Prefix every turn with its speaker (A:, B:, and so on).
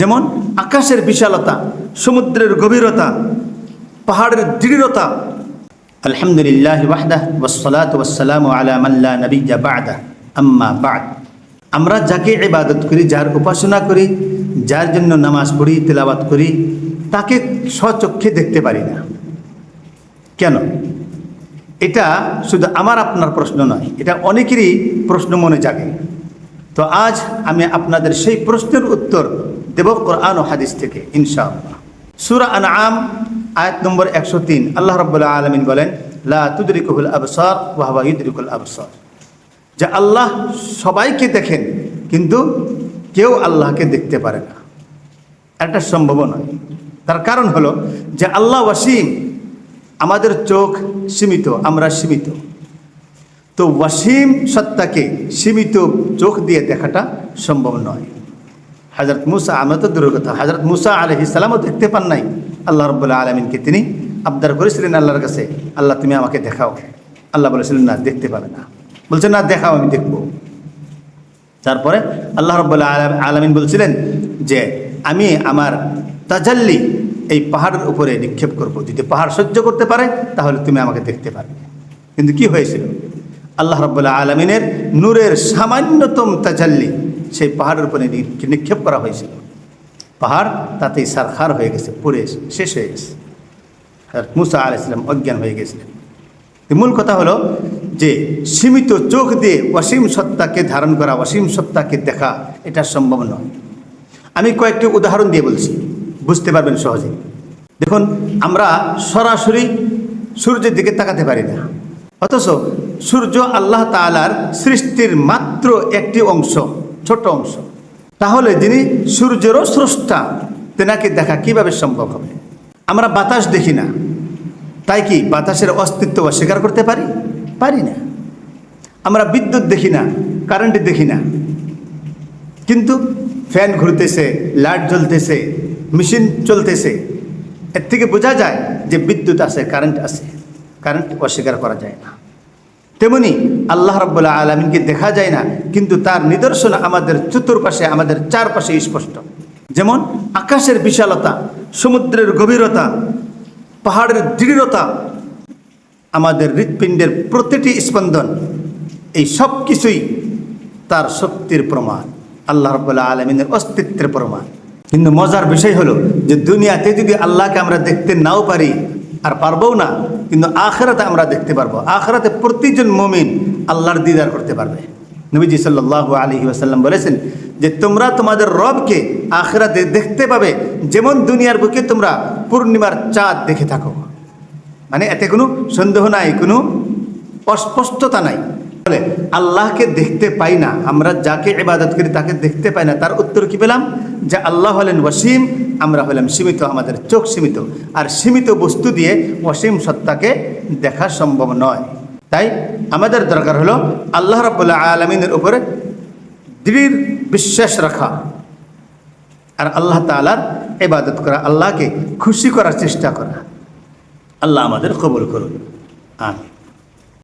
A: যেমন আকাশের বিশালতা, সমুদ্রের গভীরতা, পাহাড়ের দৃঢ়তা। আলহামদুলিল্লাহ ওয়াহদাহ ওয়াসসালাতু ওয়াসসালামু আলা মান লা নাবিয়্যা বা'দা আম্মা বা'দ। আমরা যাকে ইবাদত করি, যার উপাসনা করি, যার জন্য নামাজ পড়ি, তেলাওয়াত করি, তাকে স্বচক্ষে দেখতে পারি না। কেন? এটা শুধু আমার আপনার প্রশ্ন নয়, এটা অনেকেরই প্রশ্ন মনে জাগে। তো আজ আমি আপনাদের সেই প্রশ্নের উত্তর দেব কোরআন ও হাদিস থেকে, ইনশাআল্লাহ। সুরা আন আম আয়াত নম্বর একশো তিন। আল্লাহ রব্বুল্লাহ আলমিন বলেন, লা তুদরিকুল আবসার ওয়াহবা ইদরিকুল আবসার। যে আল্লাহ সবাইকে দেখেন, কিন্তু কেউ আল্লাহকে দেখতে পারে না। এটা সম্ভব নয় তার কারণ হলো যে আল্লাহ ওয়াসিম আমাদের চোখ সীমিত, আমরা সীমিত। তো ওয়াসিম সত্তাকে সীমিত চোখ দিয়ে দেখাটা সম্ভব নয়। হাজরত মুসা আমরা তো দূরের কথা হাজরত মুসা আলহ ইসলামও দেখতে পান নাই। আল্লাহ রব্বুল্লাহ আলমিনকে তিনি আবদার করেছিলেন আল্লাহর কাছে, আল্লাহ, তুমি আমাকে দেখাও। আল্লাহ বলেছিলেন, না, দেখতে পাবে না। বলছেন, না, দেখাও, আমি দেখব। তারপরে আল্লাহ রব্বুল্লাহ আলম, আলমিন বলছিলেন যে, আমি আমার তাজাল্লি এই পাহাড়ের উপরে নিক্ষেপ করব। যদি পাহাড় সহ্য করতে পারে, তাহলে তুমি আমাকে দেখতে পারবে। কিন্তু কি হয়েছিল? আল্লাহ রব্বুল্লাহ আলমিনের নূরের সামান্যতম তাজাল্লি সেই পাহাড়ের উপরে নিক্ষেপ করা হয়েছিল। পাহাড় তাতেই সারখার হয়ে গেছে, পুড়ে শেষ হয়ে গেছে। আর মুসা আল ইসলাম অজ্ঞান হয়ে গেছিলেন। মূল কথা হলো যে, সীমিত চোখ দিয়ে অসীম সত্তাকে ধারণ করা, অসীম সত্তাকে দেখা, এটা সম্ভব নয়। আমি কয়েকটি উদাহরণ দিয়ে বলছি, বুঝতে পারবেন সহজে। দেখুন, আমরা সরাসরি সূর্যের দিকে তাকাতে পারি না। অথচ সূর্য আল্লাহ তাআলার সৃষ্টির মাত্র একটি অংশ। ছোট অংশ। তাহলে যিনি সূর্যেরও স্রষ্টা, তেনাকে দেখা কীভাবে সম্ভব হবে? আমরা বাতাস দেখি না। তাই কি বাতাসের অস্তিত্ব অস্বীকার করতে পারি? পারি না। আমরা বিদ্যুৎ দেখি না, কারেন্ট দেখি না। কিন্তু ফ্যান ঘুরতেছে, লাইট জ্বলতেছে, মেশিন চলতেছে। এর থেকে বোঝা যায় যে বিদ্যুৎ আছে, কারেন্ট আছে। কারেন্ট অস্বীকার করা যায় না। তেমনি আল্লাহ রব্বুল্লাহ আলমিনকে দেখা যায় না, কিন্তু তার নিদর্শন আমাদের চতুর্পাশে, আমাদের চারপাশে স্পষ্ট। যেমন আকাশের বিশালতা, সমুদ্রের গভীরতা, পাহাড়ের দৃঢ়তা, আমাদের হৃৎপিণ্ডের প্রতিটি স্পন্দন, এই সব কিছুই তার শক্তির প্রমাণ, আল্লাহ রব্বুল্লাহ আলমিনের অস্তিত্বের প্রমাণ। কিন্তু মজার বিষয় হলো যে দুনিয়াতে যদি আল্লাহকে আমরা দেখতে নাও পারি আর পারবও না, কিন্তু আখেরাতে আমরা দেখতে পারব। আখেরাতে প্রতিজন মমিন আল্লাহর দিদার করতে পারবে। নবীজি সাল্লাহ আলহি আসাল্লাম বলেছেন যে, তোমরা তোমাদের রবকে আখেরাতে দেখতে পাবে, যেমন দুনিয়ার বুকে তোমরা পূর্ণিমার চাঁদ দেখে থাকো। মানে এতে কোনো সন্দেহ নাই, কোনো অস্পষ্টতা নাই। বলে, আল্লাহকে দেখতে পাই না, আমরা যাকে ইবাদত করি তাকে দেখতে পাই না। তার উত্তর কি পেলাম? যে আল্লাহ হলেন ওয়াসিম, আমরা হলাম সীমিত, আমাদের চোখ সীমিত। আর সীমিত বস্তু দিয়ে অসীম সত্তাকে দেখা সম্ভব নয়। তাই আমাদের দরকার হলো আল্লাহ রব্বুল্লাহ আলমিনের উপরে দৃঢ় বিশ্বাস রাখা। আর আল্লাহ তালার ইবাদত করা, আল্লাহকে খুশি করার চেষ্টা করা। আল্লাহ আমাদের কবুল করুন। আমি